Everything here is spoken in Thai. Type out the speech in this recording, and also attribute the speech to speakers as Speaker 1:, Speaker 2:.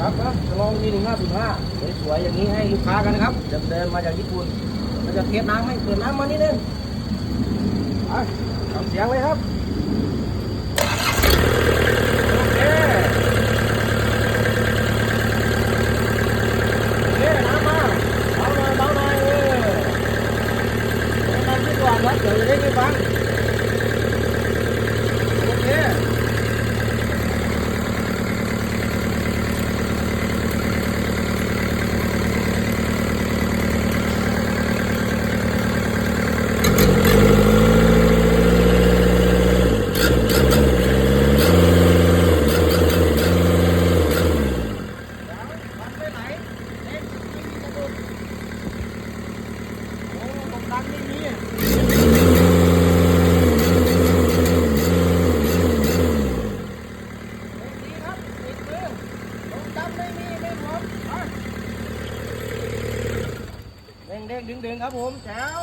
Speaker 1: ครับครับจะลองทีหนึ่งห้าสิบห้าสวยๆอย่างนี้ให้ลูกค้ากันนะครับเดินมาจากญี่ปุ่นเราจะเทสน้ำให้เปิดน้ำมานิดนึงไปทำเสียงเลยครับโอเคโอเคน้ำมาเบาหน่อยเบาหน่อยเออเดี๋ยวน้ำขึ้นก่อนครับเดี๋ยวจะได้ไม่ฟังโอเค มันไม่ไหลเอ็นไม่มีกระตุกโอ้ ตรงดันไม่มีเล่นดีครับติดมือตรงดันไม่มีไม่หมดไปเด้งเด้งดึงดึงครับผมแจ๋ว